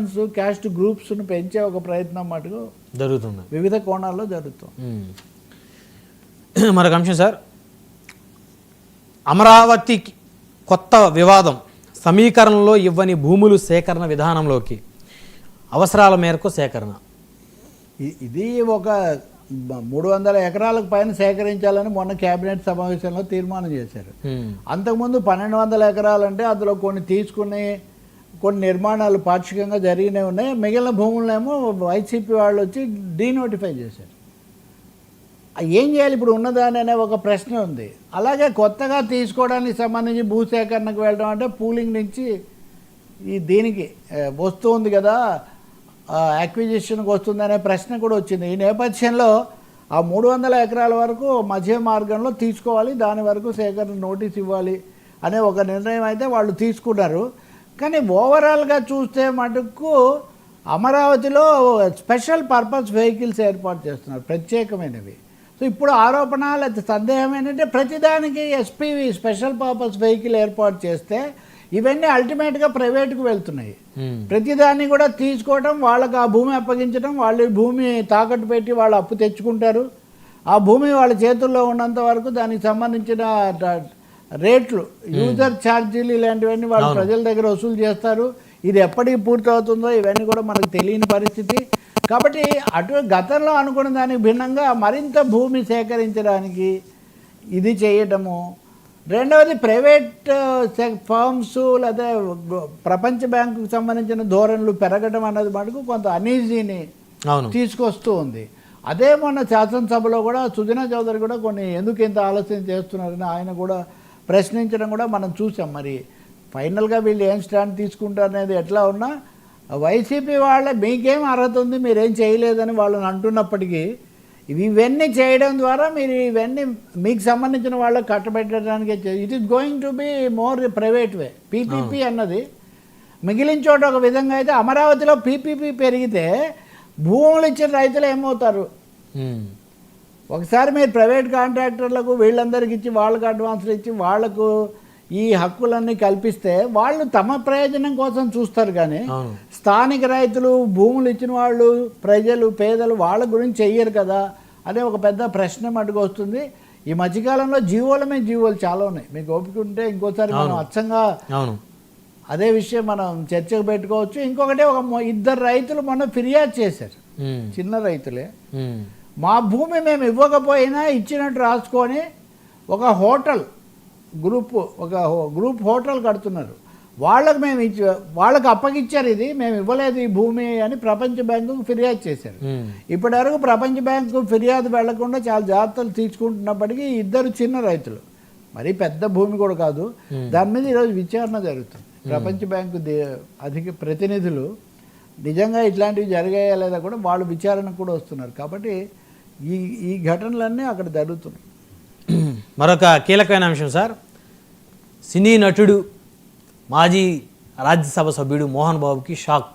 Caste గ్రూప్స్ను పెంచే ఒక ప్రయత్నం మటుకు జరుగుతుంది. వివిధ కోణాల్లో జరుగుతుంది. మరొక అంశం సార్. అమరావతి కొత్త వివాదం సమీకరణలో ఇవ్వని భూములు సేకరణ విధానంలోకి. అవసరాల మేరకు సేకరణ. ఇది ఒక మూడు వందల ఎకరాలకు పైన సేకరించాలని మొన్న కేబినెట్ సమావేశంలో తీర్మానం చేశారు. అంతకుముందు పన్నెండు వందల ఎకరాలంటే అందులో కొన్ని తీసుకుని కొన్ని నిర్మాణాలు పాక్షికంగా జరిగినవి ఉన్నాయి. మిగిలిన భూములనేమో వైసీపీ వాళ్ళు వచ్చి డీనోటిఫై చేశారు. ఏం చేయాలి? ఇప్పుడు ఉన్నదాని అనే ఒక ప్రశ్న ఉంది. అలాగే కొత్తగా తీసుకోవడానికి సంబంధించి భూసేకరణకు వెళ్ళడం అంటే పూలింగ్ నుంచి ఈ దీనికి వస్తుంది కదా అక్విజిషన్కి వస్తుంది అనే ప్రశ్న కూడా వచ్చింది. ఈ నేపథ్యంలో ఆ మూడు వందల ఎకరాల వరకు మధ్య మార్గంలో తీసుకోవాలి. దాని వరకు సేకరణ నోటీస్ ఇవ్వాలి అనే ఒక నిర్ణయం అయితే వాళ్ళు తీసుకున్నారు. కానీ ఓవరాల్గా చూస్తే మటుకు అమరావతిలో స్పెషల్ పర్పస్ వెహికల్స్ ఏర్పాటు చేస్తున్నారు ప్రత్యేకమైనవి. సో ఇప్పుడు ఆరోపణ లేకపోతే సందేహం ఏంటంటే ప్రతిదానికి ఎస్పీవి స్పెషల్ పర్పస్ వెహికల్ ఏర్పాటు చేస్తే ఇవన్నీ అల్టిమేట్గా ప్రైవేట్కి వెళ్తున్నాయి. ప్రతిదాన్ని కూడా తీసుకోవడం వాళ్ళకి ఆ భూమి అప్పగించడం వాళ్ళు భూమి తాకట్టు పెట్టి వాళ్ళు అప్పు తెచ్చుకుంటారు. ఆ భూమి వాళ్ళ చేతుల్లో ఉన్నంత వరకు దానికి సంబంధించిన రేట్లు యూజర్ ఛార్జీలు ఇలాంటివన్నీ వాళ్ళు ప్రజల దగ్గర వసూలు చేస్తారు. ఇది ఎప్పటికి పూర్తి అవుతుందో ఇవన్నీ కూడా మనకు తెలియని పరిస్థితి. కాబట్టి అటు గతంలో అనుకున్న దానికి భిన్నంగా మరింత భూమి సేకరించడానికి ఇది చేయటము. రెండవది ప్రైవేట్ ఫార్మ్స్ లేదా ప్రపంచ బ్యాంకుకు సంబంధించిన ధోరణులు పెరగడం అన్నది మటుకు కొంత అనీజీని తీసుకొస్తూ ఉంది. అదే మొన్న శాసనసభలో కూడా సుజనా చౌదరి కూడా కొన్ని ఎందుకు ఇంత ఆలస్యం చేస్తున్నారని ఆయన కూడా ప్రశ్నించడం కూడా మనం చూసాం. మరి ఫైనల్గా వీళ్ళు ఏం స్టాండ్ తీసుకుంటారు అనేది ఎట్లా ఉన్నా వైసీపీ వాళ్ళ మీకేం అర్హత ఉంది మీరేం చేయలేదని వాళ్ళని అంటున్నప్పటికీ ఇవి ఇవన్నీ చేయడం ద్వారా మీరు ఇవన్నీ మీకు సంబంధించిన వాళ్ళకి కట్టబెట్టడానికి it is going to be more private way PPP అన్నది. మిగిలిన చోట ఒక విధంగా అయితే అమరావతిలో పీపీపీ పెరిగితే భూములు ఇచ్చిన రైతులు ఏమవుతారు. ఒకసారి మీరు ప్రైవేట్ కాంట్రాక్టర్లకు వీళ్ళందరికి ఇచ్చి వాళ్ళకి అడ్వాన్స్లు ఇచ్చి వాళ్ళకు ఈ హక్కులన్నీ కల్పిస్తే వాళ్ళు తమ ప్రయోజనం కోసం చూస్తారు కానీ స్థానిక రైతులు భూములు ఇచ్చిన వాళ్ళు ప్రజలు పేదలు వాళ్ళ గురించి చెయ్యరు కదా అనే ఒక పెద్ద ప్రశ్న మటుకు వస్తుంది. ఈ మధ్యకాలంలో జీవోల మీద జీవోలు చాలా ఉన్నాయి. మీకు ఓపిక ఉంటే ఇంకోసారి మనం అచ్చంగా అదే విషయం మనం చర్చకు పెట్టుకోవచ్చు. ఇంకొకటి ఒక ఇద్దరు రైతులు మొన్న ఫిర్యాదు చేశారు. చిన్న రైతులే. మా భూమి మేము ఇవ్వకపోయినా ఇచ్చినట్టు రాసుకొని ఒక హోటల్ గ్రూప్ ఒక గ్రూప్ హోటల్ కడుతున్నారు. వాళ్ళకి మేము ఇచ్చి వాళ్ళకి అప్పగిచ్చారు ఇది మేము ఇవ్వలేదు ఈ భూమి అని ప్రపంచ బ్యాంకుకు ఫిర్యాదు చేశారు. మ్మ్. ఇప్పటివరకు ప్రపంచ బ్యాంకు ఫిర్యాదు వెళ్ళకుండా చాలా జాగ్రత్తలు తీసుకుంటున్నప్పటికీ ఇద్దరు చిన్న రైతులు. మరి పెద్ద భూమి కూడా కాదు. దాని మీద ఈరోజు విచారణ జరుగుతుంది. ప్రపంచ బ్యాంకు అధిక ప్రతినిధులు నిజంగా ఇట్లాంటివి జరిగాయా లేదా కూడా వాళ్ళు విచారణకు కూడా వస్తున్నారు. కాబట్టి ఈ ఈ ఘటనలన్నీ అక్కడ జరుగుతున్నాయి. మరొక కీలకమైన అంశం సార్. సినీ నటుడు మాజీ రాజ్యసభ సభ్యుడు మోహన్ బాబుకి షాక్.